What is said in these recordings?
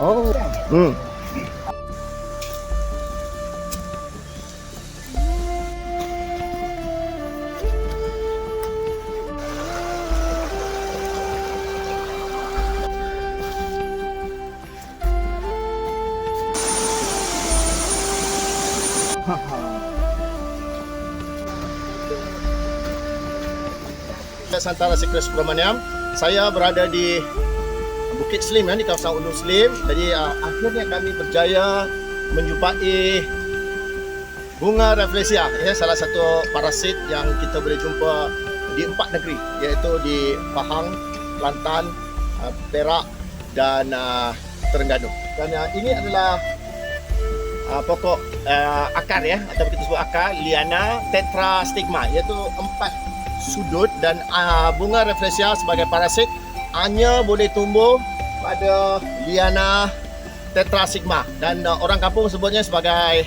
Oh. Hmm. Santara Secret Subramaniam. Saya berada di Bukit Slim ya, di kawasan Ulu Slim. Jadi uh, akhirnya kami berjaya menjumpai bunga rafflesia ya salah satu parasit yang kita boleh jumpa di empat negeri iaitu di Pahang, Kelantan, uh, Perak dan uh, Terengganu. Dan uh, ini adalah uh, pokok uh, akar ya atau kita sebut akar Liana tetrastigma iaitu empat sudut dan uh, bunga rafflesia sebagai parasit hanya boleh tumbuh pada liana tetrastigma dan uh, orang kampung sebutnya sebagai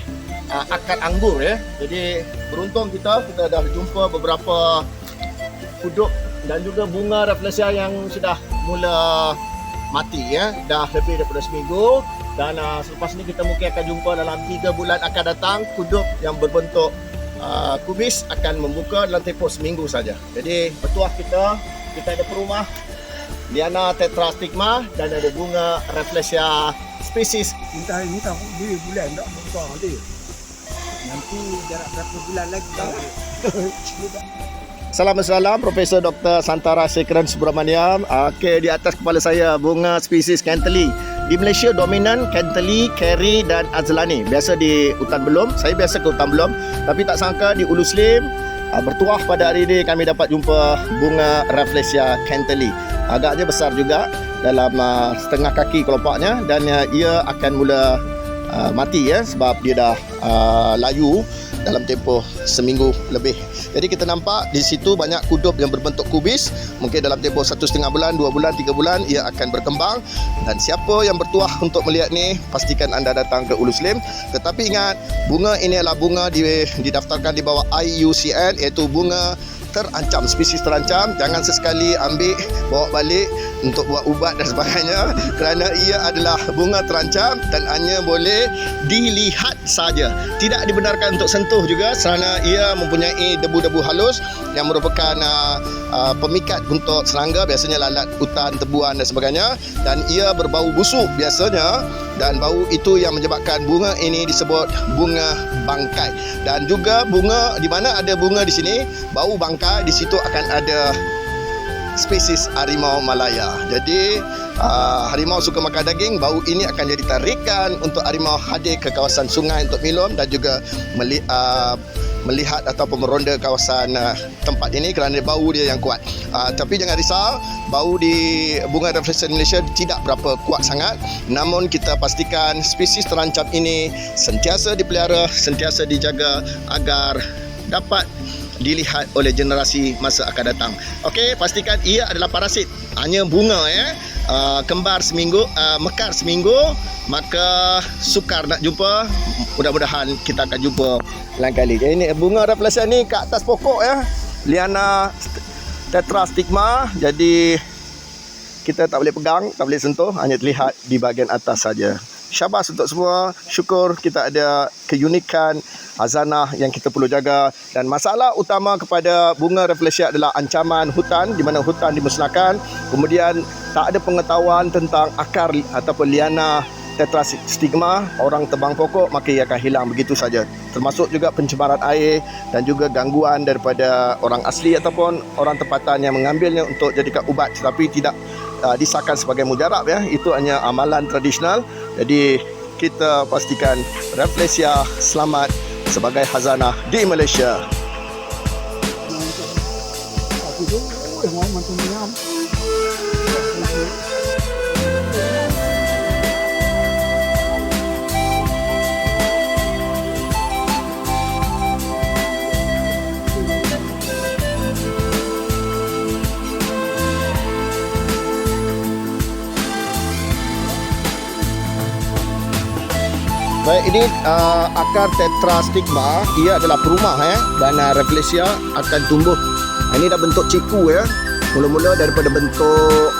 uh, akar anggur ya. Jadi beruntung kita kita dah jumpa beberapa kuduk dan juga bunga rafflesia yang sudah mula mati ya. Dah lebih daripada seminggu dan uh, selepas ni kita mungkin akan jumpa dalam 3 bulan akan datang kuduk yang berbentuk uh, kubis akan membuka dalam tempoh seminggu saja. Jadi bertuah kita kita ada perumah Liana tetrastigma dan ada bunga rafflesia spesies Minta minta dia bulan tak besar nanti. Nanti jarak berapa bulan lagi tak? Salam-salam Profesor Dr. Santara Sekran Subramaniam. Okey di atas kepala saya bunga spesies Kenteli. Di Malaysia dominan Kenteli, Keri dan Azlani. Biasa di hutan belum. Saya biasa ke hutan belum. Tapi tak sangka di Ulu Slim ah, bertuah pada hari ini kami dapat jumpa bunga Rafflesia Kenteli. Agaknya besar juga dalam uh, setengah kaki kelompaknya dan uh, ia akan mula uh, mati ya sebab dia dah uh, layu dalam tempoh seminggu lebih. Jadi kita nampak di situ banyak kudup yang berbentuk kubis. Mungkin dalam tempoh satu setengah bulan, dua bulan, tiga bulan ia akan berkembang. Dan siapa yang bertuah untuk melihat ni, pastikan anda datang ke Ulu Slim. Tetapi ingat, bunga ini adalah bunga di, didaftarkan di bawah IUCN iaitu bunga terancam, spesies terancam. Jangan sesekali ambil, bawa balik untuk buat ubat dan sebagainya kerana ia adalah bunga terancam dan hanya boleh dilihat saja. Tidak dibenarkan untuk sentuh juga kerana ia mempunyai debu-debu halus yang merupakan uh, uh, pemikat untuk serangga biasanya lalat hutan, tebuan dan sebagainya dan ia berbau busuk biasanya dan bau itu yang menyebabkan bunga ini disebut bunga bangkai dan juga bunga di mana ada bunga di sini bau bangkai di situ akan ada spesies harimau Malaya. Jadi uh, harimau suka makan daging, bau ini akan jadi tarikan untuk harimau hadir ke kawasan sungai untuk minum dan juga meli, uh, melihat ataupun meronda kawasan uh, tempat ini kerana bau dia yang kuat. Uh, tapi jangan risau, bau di bunga rafflesia Malaysia tidak berapa kuat sangat. Namun kita pastikan spesies terancam ini sentiasa dipelihara, sentiasa dijaga agar dapat dilihat oleh generasi masa akan datang. Okey, pastikan ia adalah parasit. Hanya bunga ya. Uh, kembar seminggu, uh, mekar seminggu, maka sukar nak jumpa. Mudah-mudahan kita akan jumpa lain kali. Jadi ini bunga rafflesia ni kat atas pokok ya. Liana tetrastigma. Jadi kita tak boleh pegang, tak boleh sentuh, hanya terlihat di bahagian atas saja. Syabas untuk semua. Syukur kita ada keunikan hazanah yang kita perlu jaga dan masalah utama kepada bunga rafflesia adalah ancaman hutan di mana hutan dimusnahkan. Kemudian tak ada pengetahuan tentang akar ataupun liana tetrastigma, orang tebang pokok maka ia akan hilang begitu saja. Termasuk juga pencemaran air dan juga gangguan daripada orang asli ataupun orang tempatan yang mengambilnya untuk jadikan ubat tetapi tidak uh, disahkan sebagai mujarab ya. Itu hanya amalan tradisional. Jadi kita pastikan Rafflesia selamat sebagai hazanah di Malaysia. Baik, ini uh, akar tetrastigma, ia adalah perumah ya uh, Rafflesia akan tumbuh. Ini dah bentuk ciku ya. Mula-mula daripada bentuk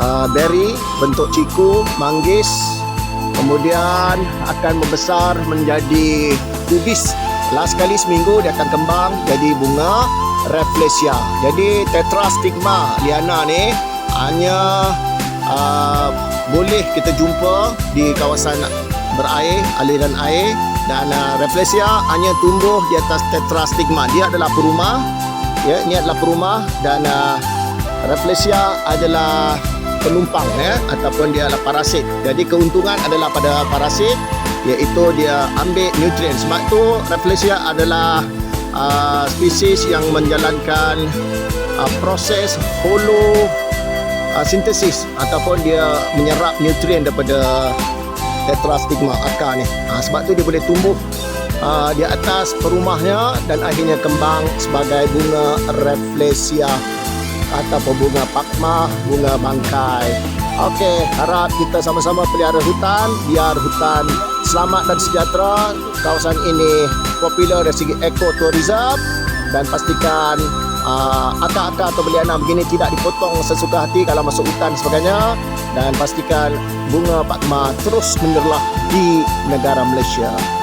uh, berry bentuk ciku, manggis, kemudian akan membesar menjadi kubis. Last kali seminggu dia akan kembang jadi bunga Rafflesia. Jadi tetrastigma liana ni hanya uh, boleh kita jumpa di kawasan berair, aliran air dan uh, Rafflesia hanya tumbuh di atas tetrastigma. Dia adalah perumah. Ya, ini adalah perumah dan uh, Rafflesia adalah penumpang ya ataupun dia adalah parasit. Jadi keuntungan adalah pada parasit iaitu dia ambil nutrien. Sebab tu Rafflesia adalah uh, spesies yang menjalankan uh, proses holo uh, sintesis ataupun dia menyerap nutrien daripada tetrastigma akar ni. Ha, sebab tu dia boleh tumbuh uh, di atas perumahnya dan akhirnya kembang sebagai bunga Rafflesia ataupun bunga pakmah, bunga bangkai. Okey, harap kita sama-sama pelihara hutan biar hutan selamat dan sejahtera. Kawasan ini popular dari segi ekotourism dan pastikan uh, akar-akar atau beliana begini tidak dipotong sesuka hati kalau masuk hutan sebagainya dan pastikan bunga pakma terus menyerlah di negara Malaysia.